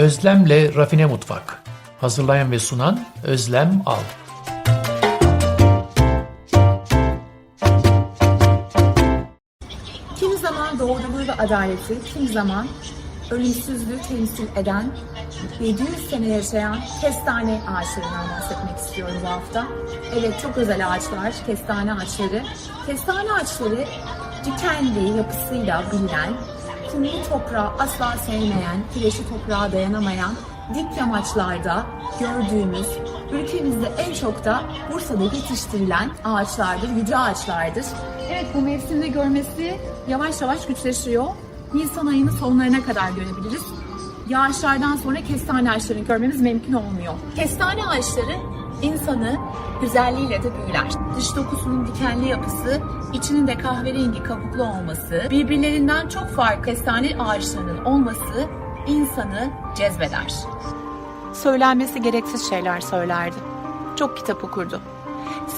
Özlemle Rafine Mutfak. Hazırlayan ve sunan Özlem Al. Kimi zaman doğruluğu ve adaleti, kimi zaman ölümsüzlüğü temsil eden 700 sene yaşayan kestane ağaçlarından bahsetmek istiyorum bu hafta. Evet çok özel ağaçlar, kestane ağaçları. Kestane ağaçları dikenli yapısıyla bilinen, kumlu toprağı asla sevmeyen, kireçli toprağa dayanamayan dik yamaçlarda gördüğümüz, ülkemizde en çok da Bursa'da yetiştirilen ağaçlardır, yüce ağaçlardır. Evet bu mevsimde görmesi yavaş yavaş güçleşiyor. Nisan ayının sonlarına kadar görebiliriz. Yağışlardan sonra kestane ağaçlarını görmemiz mümkün olmuyor. Kestane ağaçları insanı güzelliğiyle de büyüler. Dış dokusunun dikenli yapısı, içinin de kahverengi kabuklu olması, birbirlerinden çok farklı kestane ağaçlarının olması insanı cezbeder. Söylenmesi gereksiz şeyler söylerdi. Çok kitap okurdu.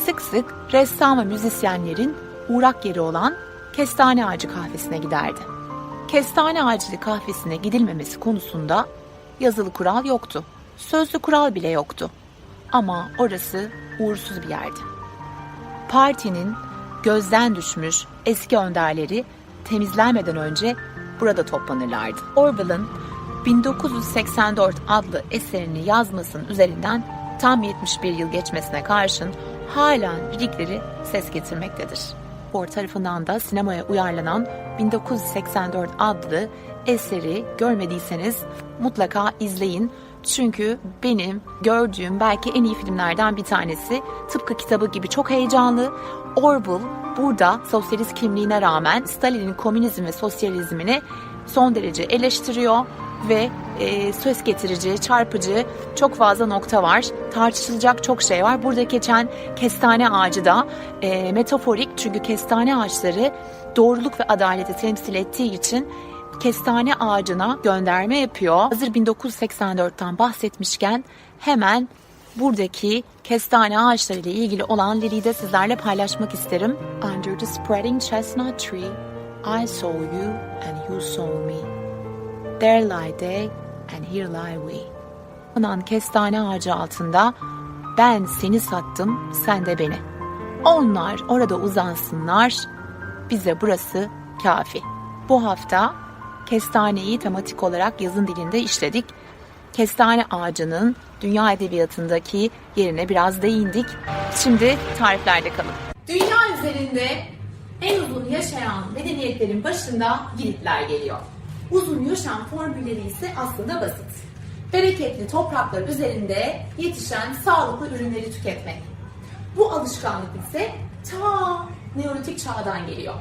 Sık sık ressam ve müzisyenlerin uğrak yeri olan Kestane Ağacı kahvesine giderdi. Kestane Ağacı kahvesine gidilmemesi konusunda yazılı kural yoktu. Sözlü kural bile yoktu. Ama orası uğursuz bir yerdi. Partinin gözden düşmüş eski önderleri temizlenmeden önce burada toplanırlardı. Orwell'ın 1984 adlı eserini yazmasının üzerinden tam 71 yıl geçmesine karşın halen bildikleri ses getirmektedir. Ford tarafından da sinemaya uyarlanan 1984 adlı eseri görmediyseniz mutlaka izleyin. Çünkü benim gördüğüm belki en iyi filmlerden bir tanesi. Tıpkı kitabı gibi çok heyecanlı. Orwell burada sosyalist kimliğine rağmen Stalin'in komünizm ve sosyalizmini son derece eleştiriyor ve e, söz getirici, çarpıcı çok fazla nokta var. Tartışılacak çok şey var. Burada geçen kestane ağacı da e, metaforik çünkü kestane ağaçları doğruluk ve adaleti temsil ettiği için kestane ağacına gönderme yapıyor. Hazır 1984'ten bahsetmişken hemen buradaki kestane ağaçları ile ilgili olan liriyi de sizlerle paylaşmak isterim. Under the spreading chestnut tree, I saw you and you saw me. There lie they and here lie we. Anan kestane ağacı altında ben seni sattım sen de beni. Onlar orada uzansınlar bize burası kafi. Bu hafta kestaneyi tematik olarak yazın dilinde işledik. Kestane ağacının dünya edebiyatındaki yerine biraz değindik. Şimdi tariflerde kalın. Dünya üzerinde en uzun yaşayan medeniyetlerin başında Giritler geliyor. Uzun yaşam formülleri ise aslında basit. Bereketli topraklar üzerinde yetişen sağlıklı ürünleri tüketmek. Bu alışkanlık ise ta Neolitik çağdan geliyor.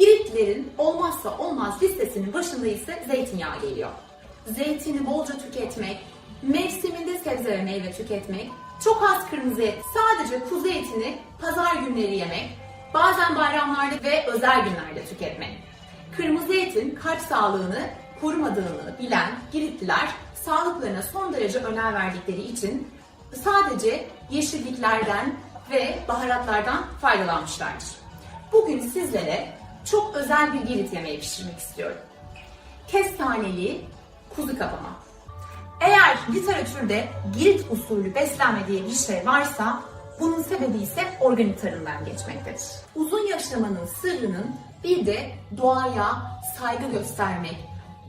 Giritlilerin olmazsa olmaz listesinin başında ise zeytinyağı geliyor. Zeytini bolca tüketmek, mevsiminde sebze ve meyve tüketmek, çok az kırmızı et, sadece kuzu etini pazar günleri yemek, bazen bayramlarda ve özel günlerde tüketmek. Kırmızı etin kalp sağlığını korumadığını bilen Giritliler sağlıklarına son derece önem verdikleri için sadece yeşilliklerden ve baharatlardan faydalanmışlardır. Bugün sizlere çok özel bir Girit yemeği pişirmek istiyorum. Kestaneli kuzu kavama. Eğer literatürde Girit usulü beslenme diye bir şey varsa bunun sebebi ise organik tarımdan geçmektedir. Uzun yaşamanın sırrının bir de doğaya saygı göstermek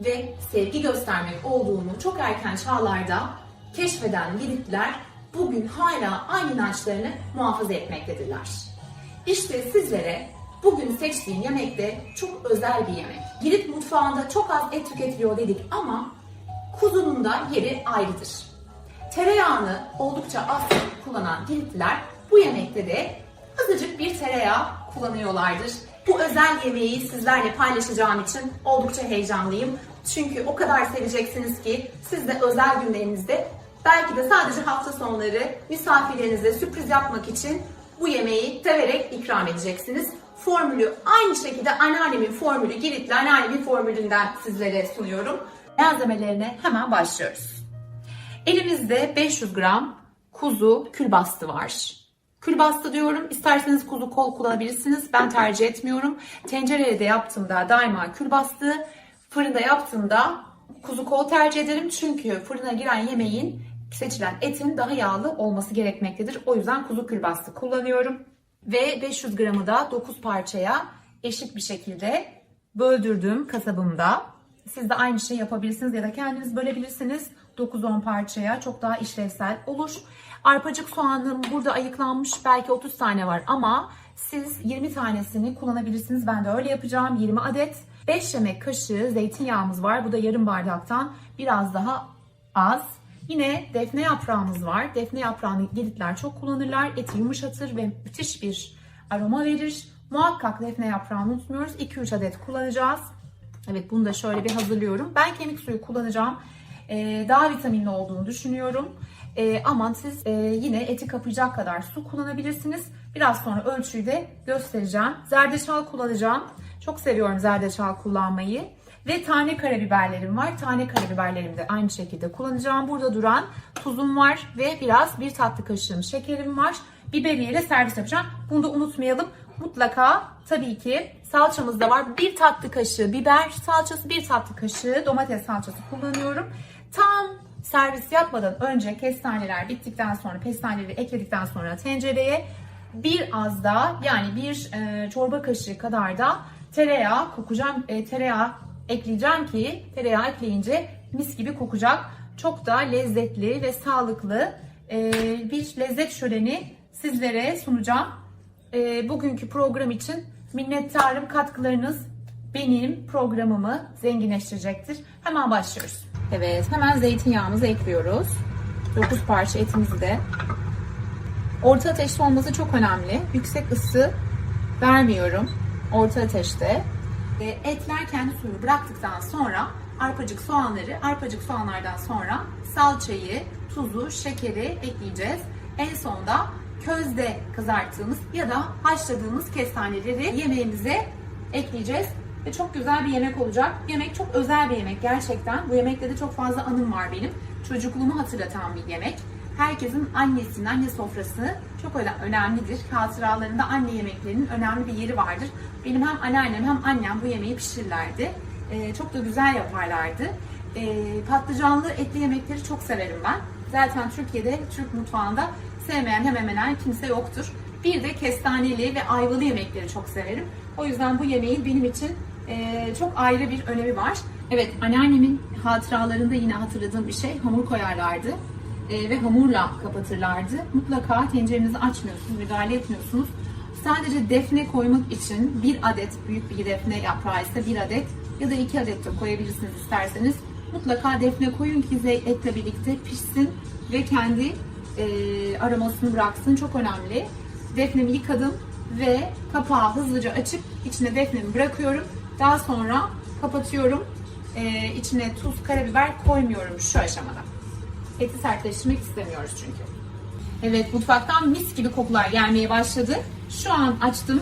ve sevgi göstermek olduğunu çok erken çağlarda keşfeden Giritliler bugün hala aynı inançlarını muhafaza etmektedirler. İşte sizlere bugün seçtiğim yemek de çok özel bir yemek. Girit mutfağında çok az et tüketiliyor dedik ama kuzunun da yeri ayrıdır. Tereyağını oldukça az kullanan Giritliler bu yemekte de azıcık bir tereyağı kullanıyorlardır. Bu özel yemeği sizlerle paylaşacağım için oldukça heyecanlıyım. Çünkü o kadar seveceksiniz ki siz de özel günlerinizde belki de sadece hafta sonları misafirlerinize sürpriz yapmak için bu yemeği severek ikram edeceksiniz. Formülü aynı şekilde anneannemin formülü, Giritli anneannemin formülünden sizlere sunuyorum. Malzemelerine hemen başlıyoruz. Elimizde 500 gram kuzu külbastı var. Külbastı diyorum. İsterseniz kuzu kol kullanabilirsiniz. Ben tercih etmiyorum. Tencerede yaptığımda daima külbastı, fırında yaptığımda Kuzu kol tercih ederim çünkü fırına giren yemeğin seçilen etin daha yağlı olması gerekmektedir. O yüzden kuzu külbastı kullanıyorum. Ve 500 gramı da 9 parçaya eşit bir şekilde böldürdüm kasabımda. Siz de aynı şeyi yapabilirsiniz ya da kendiniz bölebilirsiniz. 9-10 parçaya çok daha işlevsel olur. Arpacık soğanım burada ayıklanmış belki 30 tane var ama siz 20 tanesini kullanabilirsiniz. Ben de öyle yapacağım 20 adet. 5 yemek kaşığı zeytinyağımız var. Bu da yarım bardaktan biraz daha az. Yine defne yaprağımız var. Defne yaprağını gelitler çok kullanırlar. Eti yumuşatır ve müthiş bir aroma verir. Muhakkak defne yaprağını unutmuyoruz. 2-3 adet kullanacağız. Evet bunu da şöyle bir hazırlıyorum. Ben kemik suyu kullanacağım. Ee, daha vitaminli olduğunu düşünüyorum. Ee, ama siz e, yine eti kapayacak kadar su kullanabilirsiniz. Biraz sonra ölçüyü de göstereceğim. Zerdeçal kullanacağım. Çok seviyorum zerdeçal kullanmayı. Ve tane karabiberlerim var. Tane karabiberlerimi de aynı şekilde kullanacağım. Burada duran tuzum var ve biraz bir tatlı kaşığım şekerim var. Biberiyeyle servis yapacağım. Bunu da unutmayalım. Mutlaka tabii ki salçamız da var. Bir tatlı kaşığı biber salçası, bir tatlı kaşığı domates salçası kullanıyorum. Tam servis yapmadan önce kestaneler bittikten sonra pestaneleri ekledikten sonra tencereye bir az da yani bir e, çorba kaşığı kadar da tereyağı kokacağım. E, tereyağı ekleyeceğim ki tereyağı ekleyince mis gibi kokacak. Çok da lezzetli ve sağlıklı e, bir lezzet şöleni sizlere sunacağım. E, bugünkü program için minnettarım katkılarınız benim programımı zenginleştirecektir. Hemen başlıyoruz. Evet hemen zeytinyağımızı ekliyoruz. 9 parça etimizi de. Orta ateşte olması çok önemli. Yüksek ısı vermiyorum. Orta ateşte. Etler kendi suyunu bıraktıktan sonra arpacık soğanları, arpacık soğanlardan sonra salçayı, tuzu, şekeri ekleyeceğiz. En sonda közde kızarttığımız ya da haşladığımız kestaneleri yemeğimize ekleyeceğiz. Ve çok güzel bir yemek olacak. Yemek çok özel bir yemek gerçekten. Bu yemekte de çok fazla anım var benim. Çocukluğumu hatırlatan bir yemek. Herkesin annesinin, anne sofrası çok önemlidir. Hatıralarında anne yemeklerinin önemli bir yeri vardır. Benim hem anneannem hem annem bu yemeği pişirirlerdi. Ee, çok da güzel yaparlardı. Ee, patlıcanlı etli yemekleri çok severim ben. Zaten Türkiye'de, Türk mutfağında sevmeyen hemen hemen kimse yoktur. Bir de kestaneli ve ayvalı yemekleri çok severim. O yüzden bu yemeğin benim için e, çok ayrı bir önemi var. Evet, anneannemin hatıralarında yine hatırladığım bir şey hamur koyarlardı e, ve hamurla kapatırlardı. Mutlaka tencerenizi açmıyorsunuz, müdahale etmiyorsunuz. Sadece defne koymak için bir adet büyük bir defne yaprağı ise bir adet ya da iki adet de koyabilirsiniz isterseniz. Mutlaka defne koyun ki etle birlikte pişsin ve kendi e, aromasını bıraksın. Çok önemli. Defnemi yıkadım ve kapağı hızlıca açıp içine defnemi bırakıyorum. Daha sonra kapatıyorum. E, içine tuz, karabiber koymuyorum şu aşamada. Eti sertleştirmek istemiyoruz çünkü. Evet mutfaktan mis gibi kokular gelmeye başladı. Şu an açtım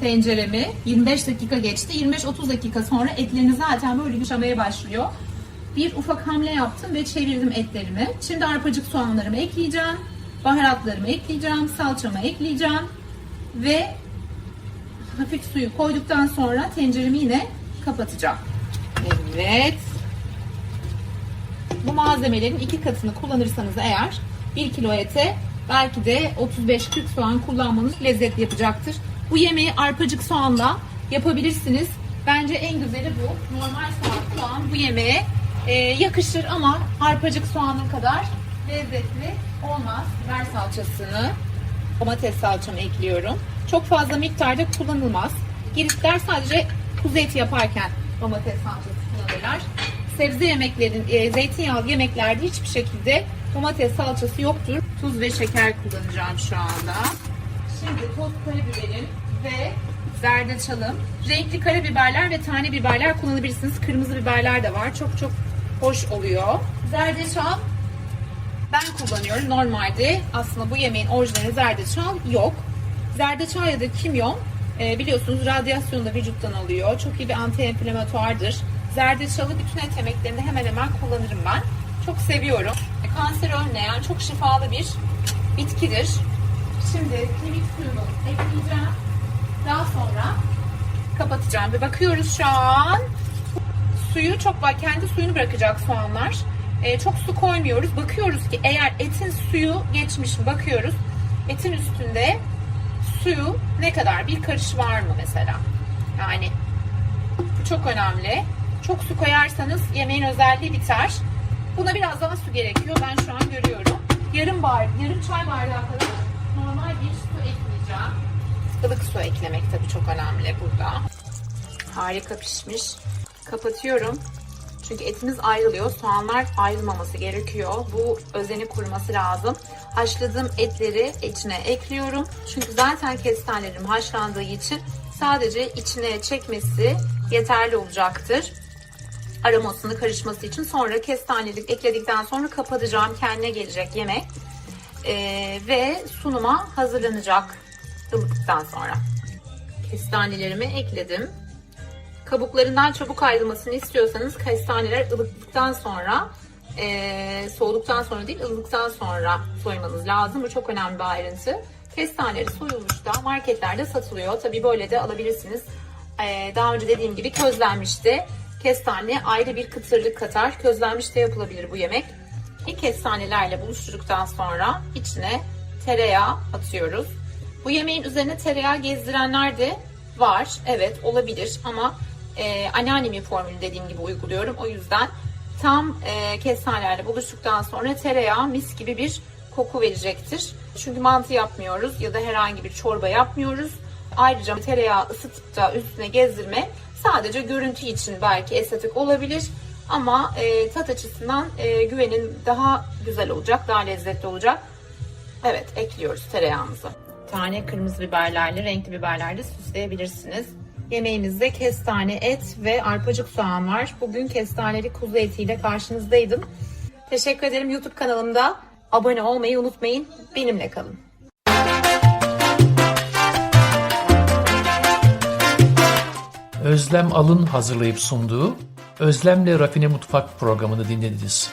tenceremi. 25 dakika geçti. 25-30 dakika sonra etleriniz zaten böyle yumuşamaya başlıyor. Bir ufak hamle yaptım ve çevirdim etlerimi. Şimdi arpacık soğanlarımı ekleyeceğim. Baharatlarımı ekleyeceğim. Salçamı ekleyeceğim. Ve hafif suyu koyduktan sonra tenceremi yine kapatacağım. Evet. Bu malzemelerin iki katını kullanırsanız eğer 1 kilo ete belki de 35-40 soğan kullanmanız lezzetli yapacaktır. Bu yemeği arpacık soğanla yapabilirsiniz. Bence en güzeli bu. Normal soğan, soğan bu yemeğe e, yakışır ama arpacık soğanın kadar lezzetli olmaz. Biber salçasını, domates salçamı ekliyorum. Çok fazla miktarda kullanılmaz. Giritler sadece kuzu eti yaparken domates salçası kullanırlar. Sebze yemeklerin, e, zeytinyağlı yemeklerde hiçbir şekilde domates salçası yoktur. Tuz ve şeker kullanacağım şu anda. Şimdi toz karabiberim ve zerdeçalım. Renkli karabiberler ve tane biberler kullanabilirsiniz. Kırmızı biberler de var. Çok çok hoş oluyor. Zerdeçal ben kullanıyorum. Normalde aslında bu yemeğin orijinali zerdeçal yok. Zerdeçal ya da kimyon e, biliyorsunuz radyasyonu da vücuttan alıyor. Çok iyi bir anti-enflamatuardır. Zerdeçalı bütün et yemeklerinde hemen hemen kullanırım ben. Çok seviyorum. E, Kanser önleyen çok şifalı bir bitkidir. Şimdi kemik suyunu ekleyeceğim. Daha sonra kapatacağım ve bakıyoruz şu an. suyu çok var. Kendi suyunu bırakacak soğanlar. Ee, çok su koymuyoruz. Bakıyoruz ki eğer etin suyu geçmiş mi bakıyoruz. Etin üstünde suyu ne kadar? Bir karış var mı mesela? Yani bu çok önemli. Çok su koyarsanız yemeğin özelliği biter. Buna biraz daha su gerekiyor. Ben şu an görüyorum. Yarım bar, yarım çay bardağı kadar normal bir su ekleyeceğim. Ilık su eklemek tabii çok önemli burada. Harika pişmiş. Kapatıyorum. Çünkü etimiz ayrılıyor. Soğanlar ayrılmaması gerekiyor. Bu özeni kuruması lazım. Haşladığım etleri içine ekliyorum. Çünkü zaten kestanelerim haşlandığı için sadece içine çekmesi yeterli olacaktır. Aromasını karışması için. Sonra kestanelik ekledikten sonra kapatacağım. Kendine gelecek yemek. Ee, ve sunuma hazırlanacak ılıktan sonra. Kestanelerimi ekledim. Kabuklarından çabuk ayrılmasını istiyorsanız kestaneler ılıklıktan sonra eee, soğuduktan sonra değil ılıktan sonra soymanız lazım. Bu çok önemli bir ayrıntı. Kestaneleri soyulmuşta marketlerde satılıyor. Tabii böyle de alabilirsiniz. Eee, daha önce dediğim gibi közlenmişti. Kestane ayrı bir kıtırlık katar. Közlenmiş de yapılabilir bu yemek. İlk kestanelerle buluşturduktan sonra içine tereyağı atıyoruz. Bu yemeğin üzerine tereyağı gezdirenler de var. Evet olabilir ama e, anneannemin formülü dediğim gibi uyguluyorum. O yüzden tam e, kestanelerle buluştuktan sonra tereyağı mis gibi bir koku verecektir. Çünkü mantı yapmıyoruz ya da herhangi bir çorba yapmıyoruz. Ayrıca tereyağı ısıtıp da üstüne gezdirme sadece görüntü için belki estetik olabilir. Ama e, tat açısından e, güvenin daha güzel olacak, daha lezzetli olacak. Evet, ekliyoruz tereyağımızı. Tane kırmızı biberlerle, renkli biberlerle süsleyebilirsiniz. Yemeğimizde kestane et ve arpacık soğan var. Bugün kestaneli kuzu etiyle karşınızdaydım. Teşekkür ederim YouTube kanalımda. Abone olmayı unutmayın. Benimle kalın. Özlem Alın hazırlayıp sunduğu Özlemle Rafine Mutfak programını dinlediniz.